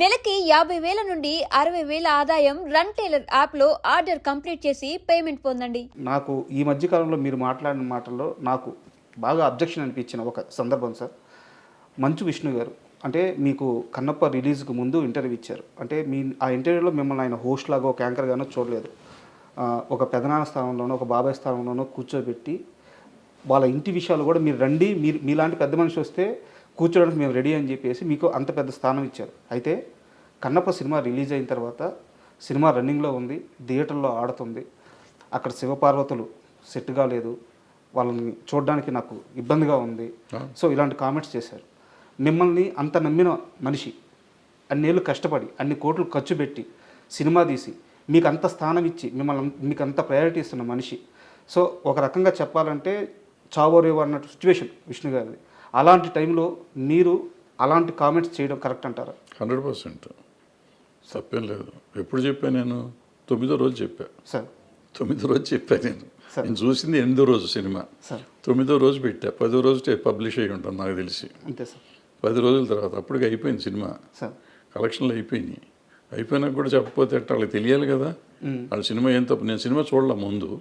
నెలకి యాభై వేల నుండి అరవై వేల ఆదాయం రన్ టైలర్ యాప్లో ఆర్డర్ కంప్లీట్ చేసి పేమెంట్ పొందండి. నాకు ఈ మధ్య కాలంలో మీరు మాట్లాడిన మాటల్లో నాకు బాగా అబ్జెక్షన్ అనిపించిన ఒక సందర్భం సార్. మంచు విష్ణు గారు అంటే మీకు కన్నప్ప రిలీజ్కి ముందు ఇంటర్వ్యూ ఇచ్చారు. అంటే మీ ఆ ఇంటర్వ్యూలో మిమ్మల్ని ఆయన హోస్ట్ లాగా ఒక యాంకర్గానో చూడలేదు. ఒక పెదనాన్న స్థానంలోనో ఒక బాబాయ్ స్థానంలోనో కూర్చోబెట్టి వాళ్ళ ఇంటి విషయాలు కూడా మీరు రండి మీరు మీలాంటి పెద్ద మనిషి వస్తే కూర్చోడానికి మేము రెడీ అని చెప్పేసి మీకు అంత పెద్ద స్థానం ఇచ్చారు. అయితే కన్నప్ప సినిమా రిలీజ్ అయిన తర్వాత సినిమా రన్నింగ్లో ఉంది థియేటర్లో ఆడుతుంది. అక్కడ శివపార్వతులు సెట్ కాలేదు. వాళ్ళని చూడడానికి నాకు ఇబ్బందిగా ఉంది. సో ఇలాంటి కామెంట్స్ చేశారు. మిమ్మల్ని అంత నమ్మిన మనిషి అన్నేళ్ళు కష్టపడి అన్ని కోట్లు ఖర్చు పెట్టి సినిమా తీసి మీకు అంత స్థానం ఇచ్చి మిమ్మల్ని మీకు అంత ప్రయారిటీ ఇస్తున్న మనిషి. సో ఒక రకంగా చెప్పాలంటే చావోరేవో అన్నట్టు సిచ్యువేషన్ విష్ణు గారిది. అలాంటి టైంలో మీరు అలాంటి కామెంట్స్ చేయడం కరెక్ట్ అంటారా? Hundred percent. తప్పేం లేదు. ఎప్పుడు చెప్పా నేను? తొమ్మిదో రోజు చెప్పా. సార్. తొమ్మిదో రోజు చెప్పా నేను. నేను చూసింది ఎనిమిదో రోజు సినిమా. తొమ్మిదో రోజు పెట్టా. పదో రోజు పబ్లిష్ అయ్యి ఉంటాను నాకు తెలిసి. అంతే సార్. పది రోజుల తర్వాత అప్పటికి అయిపోయింది సినిమా. కలెక్షన్లు అయిపోయినాయి. అయిపోయినాక కూడా చెప్పకపోతే ఎట్ట వాళ్ళకి తెలియాలి కదా. వాళ్ళ సినిమా ఏం తప్పు? నేను సినిమా చూడలే ముందు.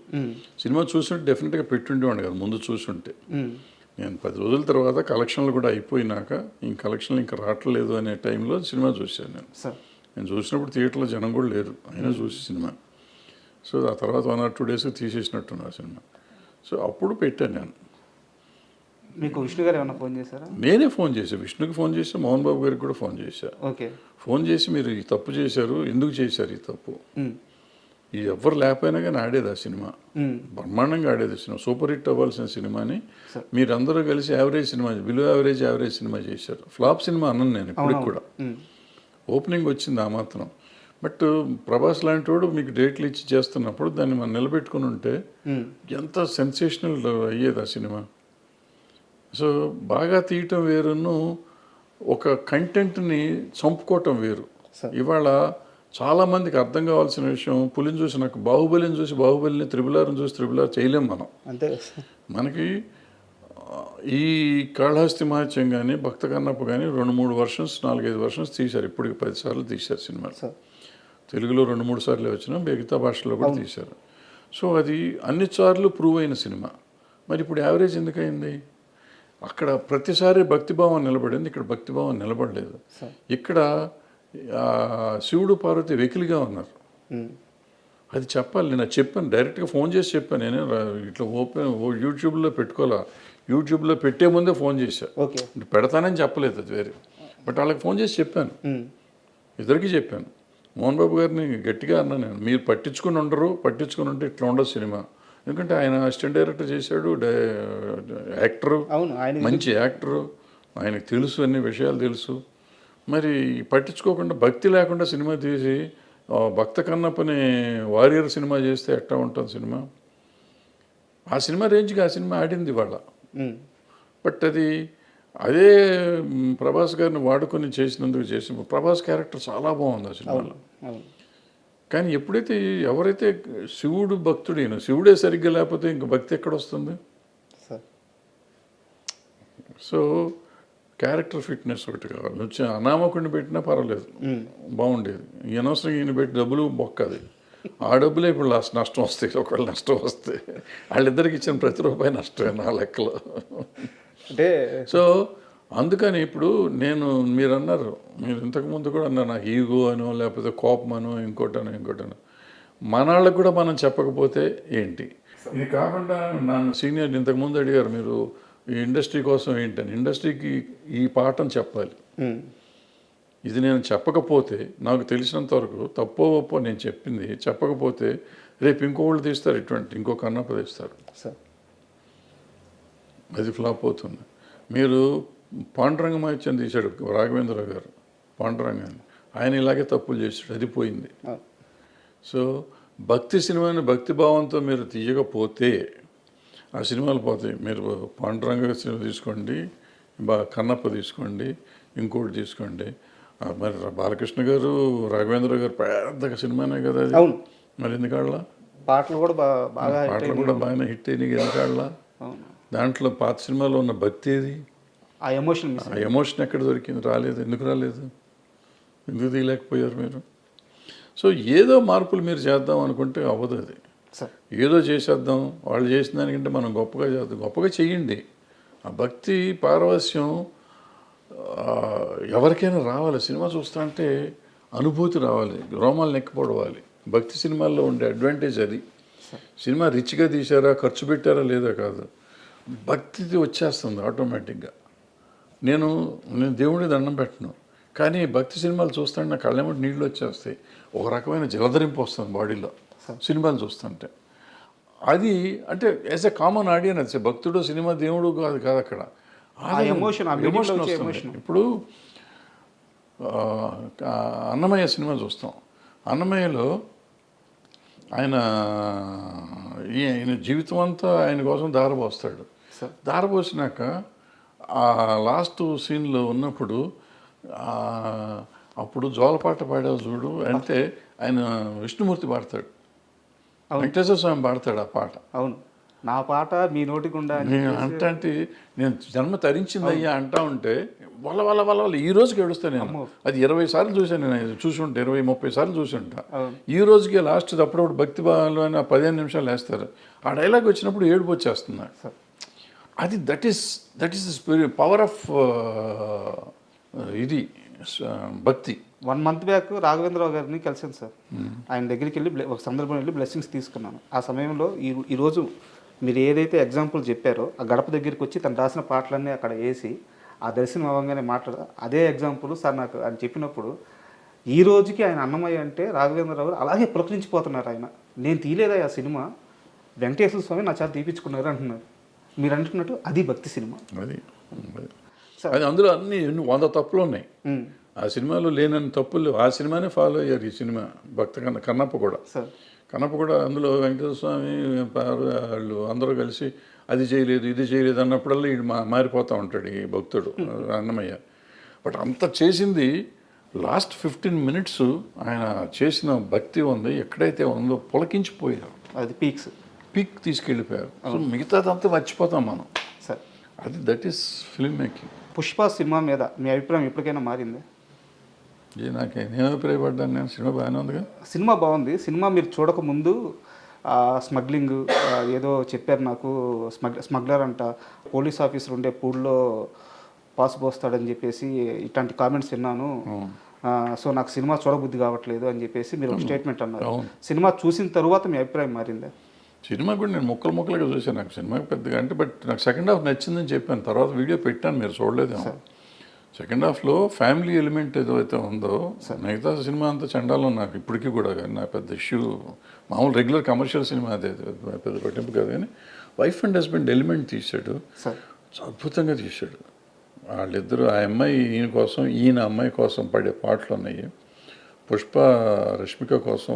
సినిమా చూస్తుంటే డెఫినెట్గా పెట్టుండేవాడిని కదా ముందు చూస్తుంటే మ్మ్. నేను పది రోజుల తర్వాత కలెక్షన్లు కూడా అయిపోయినాక ఈ కలెక్షన్లు ఇంకా రావట్లేదు అనే టైంలో సినిమా చూశాను నేను. నేను చూసినప్పుడు థియేటర్లో జనం కూడా లేరు. అయినా చూసి సినిమా. సో ఆ తర్వాత వన్ ఆర్ టూ డేస్కి తీసేసినట్టున్నా సినిమా. సో అప్పుడు పెట్టాను నేను. మీకు విష్ణు గారు ఏమైనా ఫోన్ చేశారా? నేనే ఫోన్ చేశాను విష్ణుకి ఫోన్ చేసి మోహన్ బాబు గారికి కూడా ఫోన్ చేశా. ఓకే. ఫోన్ చేసి మీరు ఈ తప్పు చేశారు. ఎందుకు చేశారు ఈ తప్పు? ఎవ్వరు లేకపోయినా కానీ ఆడేది ఆ సినిమా. బ్రహ్మాండంగా ఆడేది సినిమా. సూపర్ హిట్ అవ్వాల్సిన సినిమాని మీరందరూ కలిసి యావరేజ్ సినిమా బిలో యావరేజ్ యావరేజ్ సినిమా చేశారు. ఫ్లాప్ సినిమా అన్నాను నేను ఇప్పటికి కూడా. ఓపెనింగ్ వచ్చింది ఆ మాత్రం. బట్ ప్రభాస్ లాంటి వాడు మీకు డేట్లు ఇచ్చి చేస్తున్నప్పుడు దాన్ని మనం నిలబెట్టుకుని ఉంటే. ఎంత సెన్సేషనల్ అయ్యేది ఆ సినిమా. సో బాగా తీయటం వేరును ఒక కంటెంట్ని చంపుకోవటం వేరు. ఇవాళ చాలామందికి అర్థం కావాల్సిన విషయం పులిని చూసి నాకు బాహుబలిని చూసి బాహుబలిని త్రిబులార్ని చూసి త్రిబులార్ చేయలేం మనం. అంతే. మనకి ఈ కాళహస్తి మహత్యం కానీ భక్త కన్నప్ప కానీ రెండు మూడు వర్షన్స్ నాలుగైదు వర్షన్స్ తీశారు. ఇప్పటికి పది సార్లు తీశారు సినిమాలు. తెలుగులో రెండు మూడు సార్లు వచ్చినా మిగతా భాషలో కూడా తీశారు. సో అది అన్ని సార్లు ప్రూవ్ అయిన సినిమా. మరి ఇప్పుడు యావరేజ్ ఎందుకయింది అక్కడ ప్రతిసారి భక్తిభావం నిలబడింది. ఇక్కడ భక్తిభావం నిలబడలేదు. ఇక్కడ శివుడు పార్వతి వెకిలిగా ఉన్నారు. అది చెప్పాలి నేను చెప్పాను డైరెక్ట్గా ఫోన్ చేసి చెప్పాను. నేను ఇట్లా ఓపెన్ ఓ యూట్యూబ్లో పెట్టుకోవాలా? యూట్యూబ్లో పెట్టే ముందే ఫోన్ చేశా. ఓకే. పెడతానని చెప్పలేదు అది వేరే. బట్ వాళ్ళకి ఫోన్ చేసి చెప్పాను. ఇద్దరికి చెప్పాను. మోహన్ బాబు గారిని గట్టిగా అన్నా నేను మీరు పట్టించుకుని ఉండరు పట్టించుకుని ఉంటే ఇట్లా ఉండదు సినిమా. ఎందుకంటే ఆయన అసిస్టెంట్ డైరెక్టర్ చేశాడు యాక్టరు. మంచి యాక్టరు. ఆయనకు తెలుసు అన్ని విషయాలు తెలుసు. మరి పట్టించుకోకుండా భక్తి లేకుండా సినిమా తీసి భక్త కన్నప్పని వారియర్ సినిమా చేస్తే ఎట్టా ఉంటుంది సినిమా? ఆ సినిమా రేంజ్కి ఆ సినిమా ఆడింది వాళ్ళ. బట్ అది అదే ప్రభాస్ గారిని వాడుకొని చేసినందుకు చేసిన ప్రభాస్ క్యారెక్టర్ చాలా బాగుంది ఆ సినిమాలో. కానీ ఎప్పుడైతే ఎవరైతే శివుడు భక్తుడైన శివుడే సరిగ్గా లేకపోతే ఇంక భక్తి ఎక్కడ వస్తుంది? సో క్యారెక్టర్ ఫిట్నెస్ ఒకటి కావాలి. వచ్చి అనామకుడిని పెట్టినా పర్వాలేదు. బాగుండేది. ఈ అనవసరంగా ఈయన పెట్టి డబ్బులు బొక్కది ఆ డబ్బులే ఇప్పుడు లాస్ట్ నష్టం వస్తాయి. ఒకవేళ నష్టం వస్తే వాళ్ళిద్దరికి ఇచ్చిన ప్రతి రూపాయి నష్టమే నా లెక్కలో. అంటే సో అందుకని ఇప్పుడు నేను మీరు అన్నారు మీరు ఇంతకుముందు కూడా అన్నారు నాకు ఈగో అనో లేకపోతే కోపం అనో ఇంకోటనో ఇంకోటనో మన వాళ్ళకి కూడా మనం చెప్పకపోతే ఏంటి? ఇది కాకుండా నన్ను సీనియర్ ఇంతకుముందు అడిగారు మీరు ఈ ఇండస్ట్రీ కోసం ఏంటని ఇండస్ట్రీకి ఈ పాఠం చెప్పాలి. ఇది నేను చెప్పకపోతే నాకు తెలిసినంత వరకు తప్పో ఒప్పో నేను చెప్పింది చెప్పకపోతే రేపు ఇంకోళ్ళు తీస్తారు ఇటువంటి ఇంకో కన్నప్ప తీస్తారు. సార్. అది ఫ్లాప్ అవుతుంది. మీరు పాండురంగ మహత్యం తీశాడు రాఘవేంద్ర గారు పాండురంగాన్ని. ఆయన ఇలాగే తప్పులు చేశాడు అది పోయింది. సో భక్తి సినిమాని భక్తి భావంతో మీరు తీయకపోతే ఆ సినిమాలు పోతాయి. మీరు పాండురంగ సినిమా తీసుకోండి బా కన్నప్ప తీసుకోండి ఇంకోటి తీసుకోండి. మరి బాలకృష్ణ గారు రాఘవేంద్ర గారు పెద్ద సినిమానే కదా అది. అవును. మరి ఎందుకాళ్ళ? పాటలు కూడా బాగా పాటలు. కూడా బాగానే హిట్ అయినాయి ఎందుకాళ్ళ? అవును. దాంట్లో పాత సినిమాలో ఉన్న భక్తి ఏది? ఆ ఎమోషన్ ఆ ఎమోషన్ ఎక్కడ దొరికింది? రాలేదు. ఎందుకు రాలేదు? ఎందుకు తీయలేకపోయారు మీరు? సో ఏదో మార్పులు మీరు చేద్దాం అనుకుంటే అవ్వదు అది. ఏదో చేసేద్దాం వాళ్ళు చేసిన దానికంటే మనం గొప్పగా చేద్దాం. గొప్పగా చెయ్యండి ఆ భక్తి పారవస్యం ఎవరికైనా రావాలి. సినిమా చూస్తుంటే అనుభూతి రావాలి. రోమాలు నెక్కిపోవాలి భక్తి సినిమాల్లో ఉండే అడ్వాంటేజ్ అది. సినిమా రిచ్గా తీశారా ఖర్చు పెట్టారా లేదా కాదు. భక్తి వచ్చేస్తుంది ఆటోమేటిక్గా. నేను నేను దేవుడి దండం పెట్టను. కానీ భక్తి సినిమాలు చూస్తుంటే నా కళ్ళెమ్మటి నీళ్ళు వచ్చేస్తాయి. ఒక రకమైన జలధరింపు వస్తుంది బాడీలో. సినిమాలు చూస్తుంటే. అది అంటే యాజ్ ఎ కామన్ ఆడియన్స్ భక్తుడు సినిమా దేవుడు కాదు కాదు అక్కడ. ఇప్పుడు అన్నమయ్య సినిమా చూస్తాం. అన్నమయ్యలో ఆయన ఈ- ఆయన జీవితం అంతా ఆయన కోసం దారపోస్తాడు సార్. దారపోసినాక ఆ లాస్ట్ సీన్లో ఉన్నప్పుడు అప్పుడు జోలపాట పాడావు చూడు అంటే ఆయన విష్ణుమూర్తి పాడతాడు. వెంకటేశ్వర స్వామి పాడతాడు ఆ పాట. అవును. నా పాట మీ నోటి గుండా నేను అంటే నేను జన్మ తరించింది అయ్యా అంటా ఉంటే వల్ల వల్ల వల్ల వల్ల ఈ రోజుకి ఏడుస్తాను నేను. అది ఇరవై సార్లు చూశాను నేను అది చూసి ఉంటా ఇరవై ముప్పై సార్లు చూసి ఉంటా. అవును. ఈ రోజుకి లాస్ట్ అప్పుడప్పుడు భక్తి భావంలో అని పదిహేను నిమిషాలు వేస్తారు ఆ డైలాగ్ వచ్చినప్పుడు ఏడుపు వచ్చేస్తుంది. అది that is that is spirit power of ఇది భక్తి. వన్ మంత్ బ్యాక్ రాఘవేంద్రరావు గారిని కలిసాను సార్. ఆయన దగ్గరికి వెళ్ళి ఒక సందర్భం వెళ్ళి బ్లెస్సింగ్స్ తీసుకున్నాను. ఆ సమయంలో ఈ ఈరోజు మీరు ఏదైతే ఎగ్జాంపుల్ చెప్పారో ఆ గడప దగ్గరికి వచ్చి తను రాసిన పాటలన్నీ అక్కడ వేసి ఆ దర్శనం అవ్వగానే మాట్లాడ అదే ఎగ్జాంపుల్ సార్ నాకు ఆయన చెప్పినప్పుడు ఈ రోజుకి ఆయన అన్నమయ్య అంటే రాఘవేంద్రరావు అలాగే పులకరించిపోతున్నారు ఆయన. నేను తీయలేదా ఆ సినిమా? వెంకటేశ్వర స్వామి నా చేత తీపించుకున్నారు అంటున్నారు. మీరు అంటున్నట్టు అది భక్తి సినిమా. అది అది. అది అందులో అన్ని వంద తప్పులు ఉన్నాయి. ఆ సినిమాలో లేనన్ని తప్పులు లేవు. ఆ సినిమానే ఫాలో అయ్యారు ఈ సినిమా భక్త కన్న కన్నప్ప కూడా. సార్. కన్నప్ప కూడా అందులో వెంకటేశ్వర స్వామి వాళ్ళు అందరూ కలిసి అది చేయలేదు ఇది చేయలేదు అన్నప్పుడల్లా ఈడు మా మారిపోతూ ఉంటాడు ఈ భక్తుడు అన్నమయ్య. బట్ అంత చేసింది లాస్ట్ ఫిఫ్టీన్ మినిట్స్ ఆయన చేసిన భక్తి ఉంది ఎక్కడైతే ఉందో పులకించిపోయారు. అది పీక్స్. పీక్ తీసుకెళ్ళిపోయారు. సో మిగతాదంతా మర్చిపోతాం మనం. సార్. అది that is film making. Pushpa cinema మీద మీ అభిప్రాయం ఎప్పటికైనా మారింది? నాకు నేను అభిప్రాయపడ్డాను నేను సినిమా బాగానే ఉందిగా. సినిమా బాగుంది. సినిమా మీరు చూడక ముందు స్మగ్లింగ్ ఏదో చెప్పారు నాకు స్మగ్ స్మగ్లర్ అంట పోలీస్ ఆఫీసర్ ఉండే పూల్లో పాస్ పోస్తాడని చెప్పేసి ఇట్లాంటి కామెంట్స్ విన్నాను. సో నాకు సినిమా చూడబుద్ధి కావట్లేదు అని చెప్పేసి మీరు ఒక స్టేట్మెంట్ అన్నారు. సినిమా చూసిన తర్వాత మీ అభిప్రాయం మారిందా? సినిమా కూడా నేను ముక్కలు ముక్కలుగా చూశాను. నాకు సినిమా పెద్దగా అంటే బట్ నాకు సెకండ్ హాఫ్ నచ్చిందని చెప్పాను. తర్వాత వీడియో పెట్టాను. మీరు చూడలేదేమో సెకండ్ హాఫ్లో ఫ్యామిలీ ఎలిమెంట్ ఏదైతే ఉందో మిగతా సినిమా అంతా చండాలం నాకు ఇప్పటికీ కూడా కానీ నా పెద్ద ఇష్యూ మామూలు రెగ్యులర్ కమర్షియల్ సినిమా అదే పెద్ద పట్టింపు కాదు కానీ వైఫ్ అండ్ హస్బెండ్ ఎలిమెంట్ తీశాడు. అద్భుతంగా తీశాడు. వాళ్ళిద్దరూ ఆ అమ్మాయి ఈయన కోసం ఈయన అమ్మాయి కోసం పడే పాటలు ఉన్నాయి. పుష్ప రష్మిక కోసం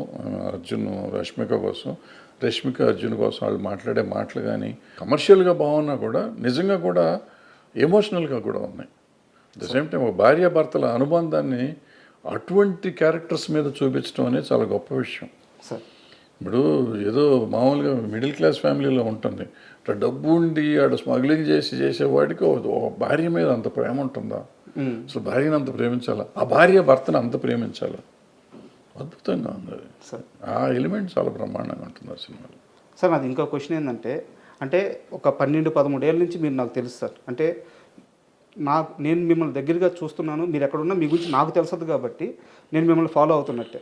అర్జున్ రష్మిక కోసం రష్మిక అర్జున్ కోసం వాళ్ళు మాట్లాడే మాటలు కానీ కమర్షియల్గా బాగున్నా కూడా నిజంగా కూడా ఎమోషనల్గా కూడా ఉన్నాయి. ద సేమ్ టైం ఒక భార్యాభర్తల అనుబంధాన్ని అటువంటి క్యారెక్టర్స్ మీద చూపించడం అనేది చాలా గొప్ప విషయం. సార్. ఇప్పుడు ఏదో మామూలుగా మిడిల్ క్లాస్ ఫ్యామిలీలో ఉంటుంది. ఇట్లా డబ్బు ఉండి ఆడ స్మగ్లింగ్ చేసి చేసేవాడికి ఒక భార్య మీద అంత ప్రేమ ఉంటుందా. అసలు భార్యను అంత ప్రేమించాలా? ఆ భార్య భర్తను అంత ప్రేమించాలా? అద్భుతంగా ఉంది ఆ ఎలిమెంట్ చాలా బ్రహ్మాండంగా ఉంటుంది ఆ సినిమాలో. సార్ నాది ఇంకో క్వశ్చన్ ఏంటంటే అంటే ఒక పన్నెండు పదమూడేళ్ళ నుంచి మీరు నాకు తెలుసు సార్. అంటే నాకు నేను మిమ్మల్ని దగ్గరగా చూస్తున్నాను మీరు ఎక్కడున్నా మీ గురించి నాకు తెలుసదు కాబట్టి నేను మిమ్మల్ని ఫాలో అవుతున్నట్టే.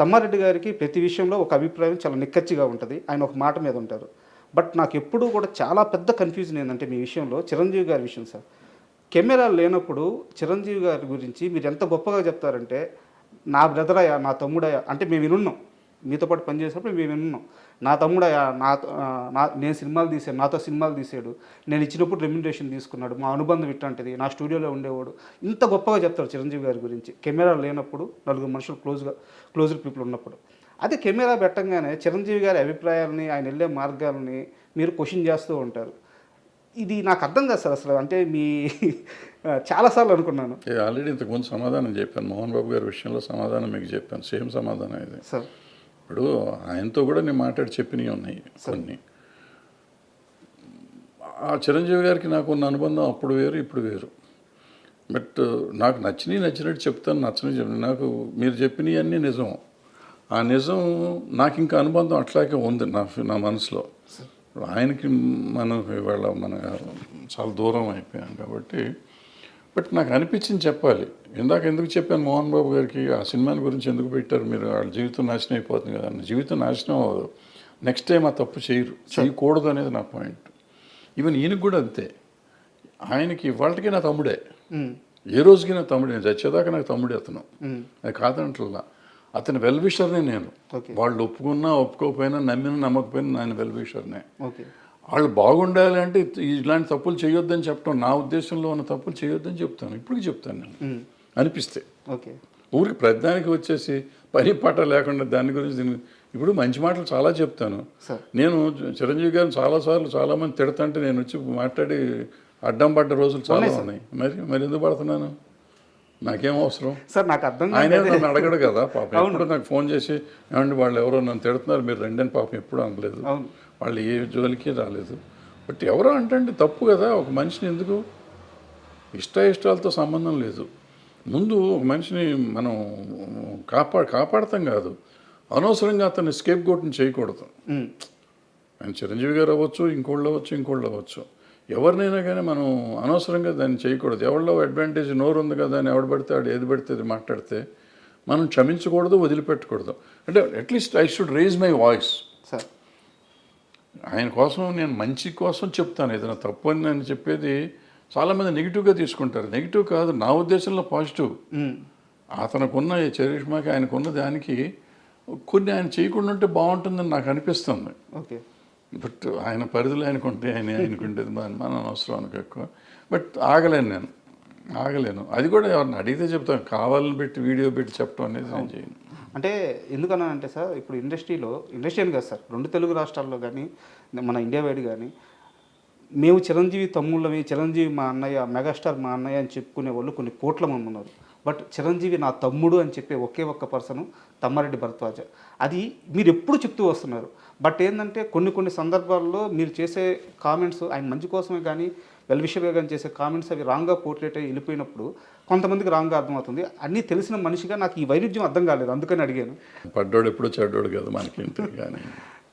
తమ్మారెడ్డి గారికి ప్రతి విషయంలో ఒక అభిప్రాయం చాలా నిక్కచ్చిగా ఉంటుంది. ఆయన ఒక మాట మీద ఉంటారు. బట్ నాకు ఎప్పుడూ కూడా చాలా పెద్ద కన్ఫ్యూజన్ ఏంటంటే మీ విషయంలో చిరంజీవి గారి విషయం సార్. కెమెరా లేనప్పుడు చిరంజీవి గారి గురించి మీరు ఎంత గొప్పగా చెప్తారంటే నా బ్రదరయ్యా నా తమ్ముడయ్యా అంటే మేము వినున్నాం. మీతో పాటు పనిచేసినప్పుడు మేము వినున్నాం. నా తమ్ముడయ్యా నా నా నేను సినిమాలు తీసాను నాతో సినిమాలు తీసాడు. నేను ఇచ్చినప్పుడు రెమ్యునరేషన్ తీసుకున్నాడు. మా అనుబంధం ఇట్లాంటిది. నా స్టూడియోలో ఉండేవాడు. ఇంత గొప్పగా చెప్తారు చిరంజీవి గారి గురించి. కెమెరా లేనప్పుడు నలుగురు మనుషులు క్లోజ్గా క్లోజ్డ్ పీపుల్ ఉన్నప్పుడు. అదే కెమెరా పెట్టంగానే చిరంజీవి గారి అభిప్రాయాలని ఆయన వెళ్ళే మార్గాలని మీరు క్వశ్చన్ చేస్తూ ఉంటారు. ఇది నాకు అర్థం కాదు సార్ అసలు. అంటే మీ చాలాసార్లు అనుకున్నాను. ఆల్రెడీ ఇంతకుముందు సమాధానం చెప్పాను. మోహన్ బాబు గారి విషయంలో సమాధానం మీకు చెప్పాను. సేమ్ సమాధానం ఇది. సార్. ఇప్పుడు ఆయనతో కూడా నేను మాట్లాడి చెప్పినవి ఉన్నాయి కొన్ని. ఆ చిరంజీవి గారికి నాకు ఉన్న అనుబంధం అప్పుడు వేరు ఇప్పుడు వేరు. బట్ నాకు నచ్చినవి నచ్చినట్టు చెప్తాను నచ్చని చెప్తాను. నాకు మీరు చెప్పినవి అన్నీ నిజం. ఆ నిజం నాకు ఇంకా అనుబంధం అట్లాగే ఉంది నా నా మనసులో. ఇప్పుడు ఆయనకి మనం ఇవాళ మన చాలా దూరం అయిపోయాం కాబట్టి బట్ నాకు అనిపించింది చెప్పాలి. ఇందాక ఎందుకు చెప్పాను మోహన్ బాబు గారికి ఆ సినిమాని గురించి ఎందుకు పెట్టారు మీరు? వాళ్ళ జీవితం నాశనం అయిపోతుంది కదా. అన్న జీవితం నాశనం అవ్వదు. నెక్స్ట్ టైం ఆ తప్పు చేయరు. చేయకూడదు అనేది నా పాయింట్ ఈవెన్ ఈయనకు కూడా అంతే. ఆయనకి ఇవాళకి నా తమ్ముడే. ఏ రోజుకి నా తమ్ముడే? నేను చచ్చేదాకా నాకు తమ్ముడే అతను. అది కాదంటల్లా అతని వెల్ విషర్నే నేను. వాళ్ళు ఒప్పుకున్నా ఒప్పుకోకపోయినా నమ్మినా నమ్మకపోయినా నేను వెల్ విషర్నే ఓకే. వాళ్ళు బాగుండాలి అంటే ఇలాంటి తప్పులు చేయొద్దని చెప్పడం నా ఉద్దేశంలో ఉన్న తప్పులు చేయొద్దని చెప్తాను. ఇప్పటికి చెప్తాను నేను. ఉమ్, అనిపిస్తే. ఓకే. ఊరికి ప్రతిదానికి వచ్చేసి పని పాట లేకుండా దాని గురించి దీని ఇప్పుడు మంచి మాటలు చాలా చెప్తాను. నేను చిరంజీవి గారిని చాలాసార్లు చాలామంది తిడతంటే నేను వచ్చి మాట్లాడి అడ్డం పడ్డ రోజులు చాలా ఉన్నాయి మరి మరి ఎందుకు పడుతున్నాను? నాకేం అవసరం? సార్ నాకు అర్థం ఆయన నన్ను అడగడు కదా పాపం ఎప్పుడు నాకు ఫోన్ చేసి ఏమండి వాళ్ళు ఎవరో నన్ను తిడుతున్నారు మీరు రెండని పాపం ఎప్పుడు అనలేదు. వాళ్ళు ఏ జోలికి రాలేదు. బట్ ఎవరో అంటే తప్పు కదా ఒక మనిషిని ఎందుకు? ఇష్ట ఇష్టాలతో సంబంధం లేదు. ముందు ఒక మనిషిని మనం కాపా కాపాడతాం కాదు. అనవసరంగా అతన్ని స్కేప్ గోట్ని చేయకూడదు. ఆయన చిరంజీవి గారు అవ్వచ్చు ఇంకోళ్ళు అవ్వచ్చు ఇంకోళ్ళు అవ్వచ్చు. ఎవరినైనా కానీ మనం అనవసరంగా దాన్ని చేయకూడదు. ఎవరిలో అడ్వాంటేజ్ నోరు ఉంది కదా అని ఎవడు పడితే ఆడు ఏది పడితే అది మాట్లాడితే మనం క్షమించకూడదు వదిలిపెట్టకూడదు. అంటే at least I should raise my voice sir. ఆయన కోసం నేను మంచి కోసం చెప్తాను. ఏదైనా తప్పు అని నేను చెప్పేది చాలామంది నెగిటివ్గా తీసుకుంటారు. నెగిటివ్ కాదు నా ఉద్దేశంలో పాజిటివ్ అతనుకున్న చరిష్మాకి ఆయనకున్న దానికి కొన్ని ఆయన చేయకుండా ఉంటే బాగుంటుందని నాకు అనిపిస్తుంది. ఓకే. బట్ ఆయన పరిధిలో ఆయనకుంటే ఆయన ఆయనకుంటేది మన మన అవసరం అనుకో ఎక్కువ. బట్ ఆగలేను నేను. ఆగలేను. అది కూడా ఎవరిని అడిగితే చెప్తాను కావాలని పెట్టి వీడియో పెట్టి చెప్పడం అనేది నేను చేయను. అంటే ఎందుకన్నా అంటే సార్ ఇప్పుడు ఇండస్ట్రీలో ఇండస్ట్రీ అని కాదు సార్ రెండు తెలుగు రాష్ట్రాల్లో కానీ మన ఇండియా వైడ్ కానీ మేము చిరంజీవి తమ్ముళ్ళమే చిరంజీవి మా అన్నయ్య మెగాస్టార్ మా అన్నయ్య అని చెప్పుకునే వాళ్ళు కొన్ని కోట్ల మంది ఉన్నారు. బట్ చిరంజీవి నా తమ్ముడు అని చెప్పే ఒకే ఒక్క పర్సన్ తమ్మారెడ్డి భరద్వాజ. అది మీరు ఎప్పుడు చెప్తూ వస్తున్నారు. బట్ ఏంటంటే కొన్ని కొన్ని సందర్భాల్లో మీరు చేసే కామెంట్స్ ఆయన మంచి కోసమే కానీ వెల్ విషర్గా కానీ చేసే కామెంట్స్ అవి రాంగ్గా పోర్ట్రేట్ అయ్యి వెళ్ళిపోయినప్పుడు కొంతమందికి రాంగ్గా అర్థమవుతుంది. అన్నీ తెలిసిన మనిషిగా నాకు ఈ వైరుధ్యం అర్థం కాలేదు అందుకని అడిగాను. పడ్డోడు ఎప్పుడో చెడ్డోడు కదా మనకి కానీ.